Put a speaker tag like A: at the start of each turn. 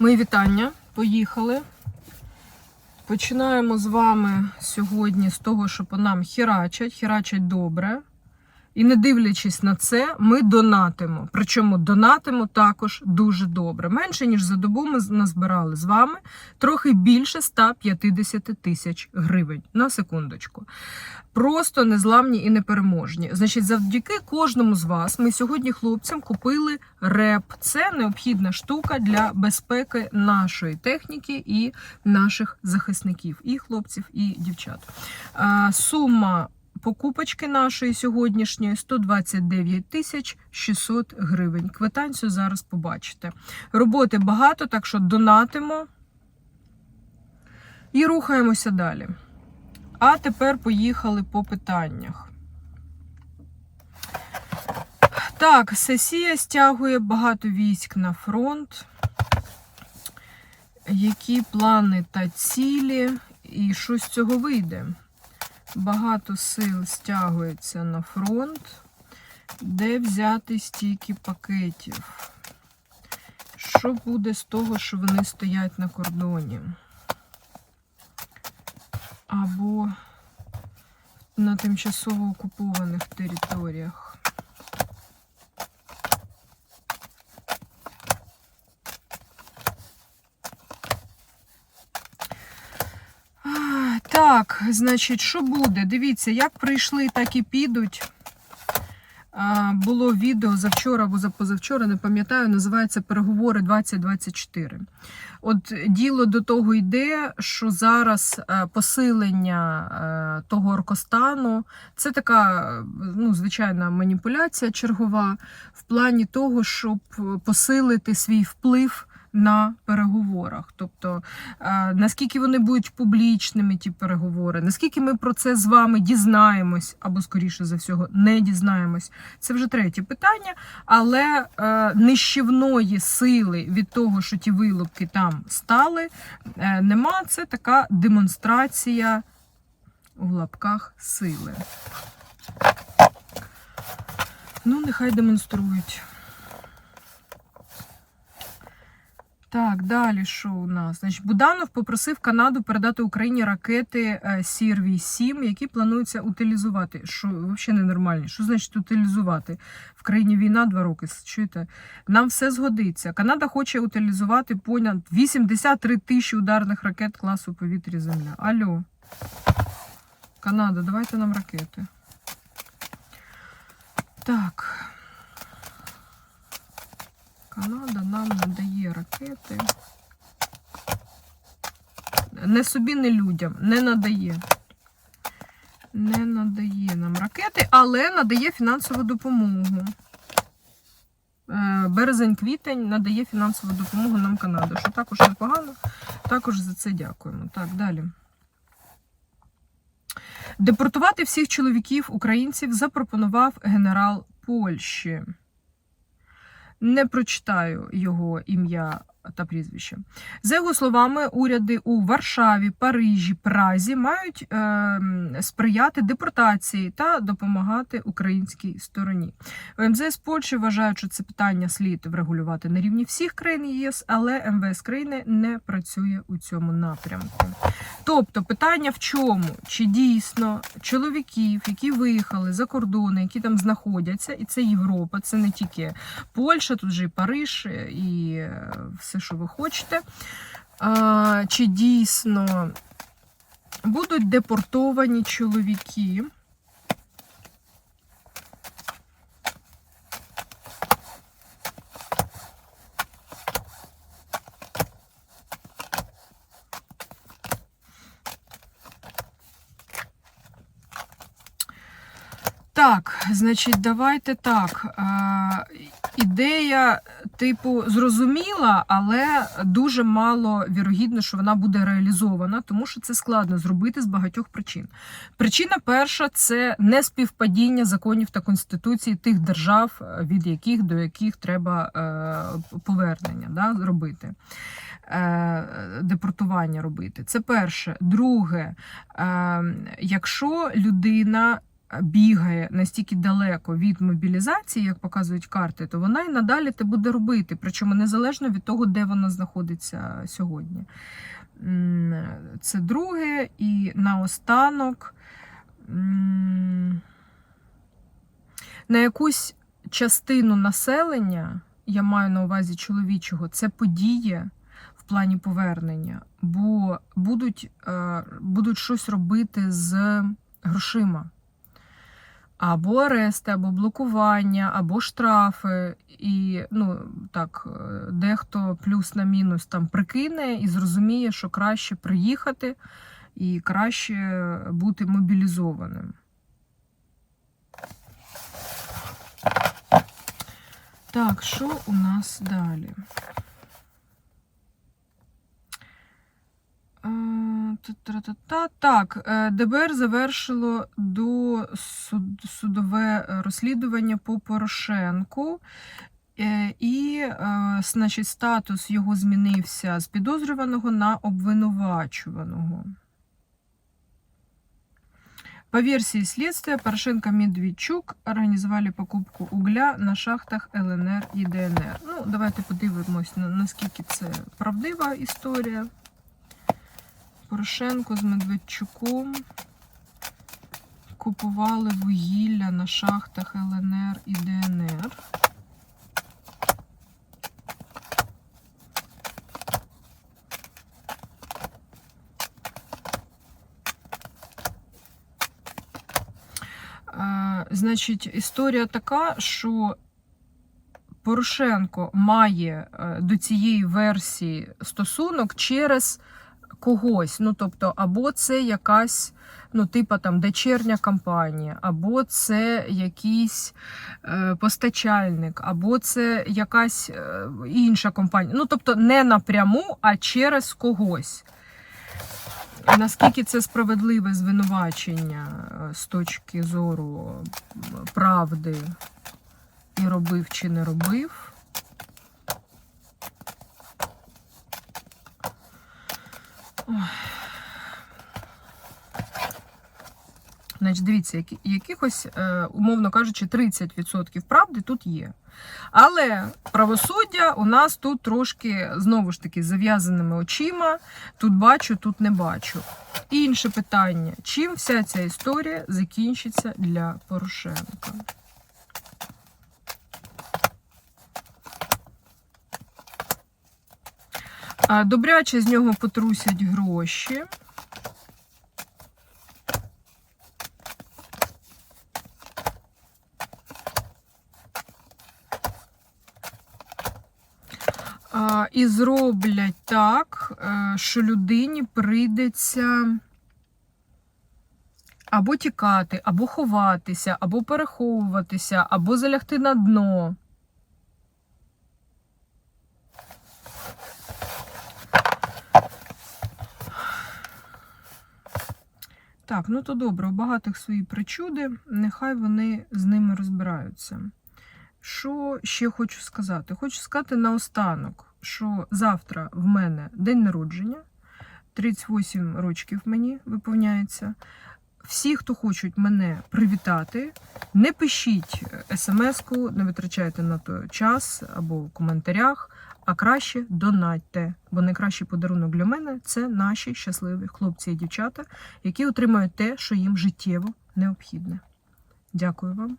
A: Мої вітання. Поїхали. Починаємо з вами сьогодні з того, що по нам херачать, херачать добре. І не дивлячись на це, ми донатимо. Причому донатимо також дуже добре. Менше, ніж за добу ми назбирали з вами трохи більше 150 тисяч гривень. На секундочку. Просто незламні і непереможні. Значить, завдяки кожному з вас ми сьогодні хлопцям купили реп. Це необхідна штука для безпеки нашої техніки і наших захисників, і хлопців, і дівчат. Сума покупочки нашої сьогоднішньої 129 тисяч 600 гривень. Квитанцію зараз побачите. Роботи багато, так що донатимо і рухаємося далі. А тепер поїхали по питаннях. Так, сесія стягує багато військ на фронт. Які плани та цілі, і що з цього вийде? Багато сил стягується на фронт, де взяти стільки пакетів. Що буде з того, що вони стоять на кордоні? Або на тимчасово окупованих територіях. А, Так, значить, що буде? Дивіться, як прийшли, так і підуть. Було відео завчора або за позавчора, не пам'ятаю, називається Переговори 2024. От діло до того йде, що зараз е, посилення е, того оркостану це така ну, звичайна маніпуляція чергова в плані того, щоб посилити свій вплив на переговорах. Тобто, е, наскільки вони будуть публічними, ті переговори, наскільки ми про це з вами дізнаємось, або, скоріше за всього, не дізнаємось, це вже третє питання. Але е, нищівної сили від того, що ті вилупки там стали, е, нема. Це така демонстрація у лапках сили. Ну, нехай демонструють. Так, далі що у нас? Значить, Буданов попросив Канаду передати Україні ракети Сір-8, які плануються утилізувати. Що взагалі ненормальні? Що значить утилізувати? В країні війна два роки. Чуєте? Нам все згодиться. Канада хоче утилізувати понад 83 тисячі ударних ракет класу повітря Земля. Алло. Канада, давайте нам ракети. Так. Канада нам надає ракети. Не собі, не людям. Не надає. Не надає нам ракети, але надає фінансову допомогу. Е, Березень-квітень надає фінансову допомогу нам Канада, що також непогано. Також за це дякуємо. Так, далі. Депортувати всіх чоловіків українців запропонував генерал Польщі. Не прочитаю його ім'я та прізвище. За його словами, уряди у Варшаві, Парижі, Празі мають е, сприяти депортації та допомагати українській стороні. В МЗС Польщі вважають, що це питання слід врегулювати на рівні всіх країн ЄС, але МВС країни не працює у цьому напрямку. Тобто, питання в чому? Чи дійсно чоловіків, які виїхали за кордони, які там знаходяться, і це Європа, це не тільки Польща, тут же і Париж, і е, все, що ви хочете. А, Чи дійсно будуть депортовані чоловіки? Так, значить, давайте так. Ідея, типу, зрозуміла, але дуже мало вірогідно, що вона буде реалізована, тому що це складно зробити з багатьох причин. Причина перша це неспівпадіння законів та конституції тих держав, від яких до яких треба е, повернення да, робити. Е, депортування робити. Це перше. Друге, е, якщо людина бігає настільки далеко від мобілізації, як показують карти, то вона і надалі те буде робити, причому незалежно від того, де вона знаходиться сьогодні. Це друге, і наостанок на якусь частину населення, я маю на увазі чоловічого, це подія в плані повернення, бо будуть, е, будуть щось робити з грошима. Або арести, або блокування, або штрафи. І ну так, е, дехто плюс на мінус там прикине і зрозуміє, що краще приїхати і краще бути мобілізованим. Так, що у нас далі? Та-та-та-та. Так, е, ДБР завершило до суд- судове розслідування по Порошенку. Е, І, е, значить, статус його змінився з підозрюваного на обвинувачуваного. По версии следствия, Порошенко Медведчук організували покупку угля на шахтах ЛНР і ДНР. Ну, давайте подивимось, наскільки це правдива історія. Порошенко з Медведчуком купували вугілля на шахтах ЛНР і ДНР. Е, Значить, історія така, що Порошенко має е, до цієї версії стосунок через когось. Ну, тобто, або це якась, ну, типа там дочерня компанія, або це якийсь е, постачальник, або це якась е, інша компанія. Ну, тобто, не напряму, а через когось. Наскільки це справедливе звинувачення е, з точки зору правди і робив чи не робив? Значить, дивіться, якихось, е, умовно кажучи, 30% правди тут є. Але правосуддя у нас тут трошки, знову ж таки, зав'язаними очима. Тут бачу, тут не бачу. Інше питання: чим вся ця історія закінчиться для Порошенка? Добряче з нього потрусять гроші. І зроблять так, е, що людині прийдеться або тікати, або ховатися, або переховуватися, або залягти на дно. Так, ну то добре, у багатих свої причуди, нехай вони з ними розбираються. Що ще хочу сказати? Хочу сказати наостанок, що завтра в мене день народження, 38 років мені виповняється. Всі, хто хочуть мене привітати, не пишіть смс-ку, не витрачайте на то час або в коментарях, а краще донатьте. Бо найкращий подарунок для мене це наші щасливі хлопці і дівчата, які отримають те, що їм життєво необхідне. Дякую вам.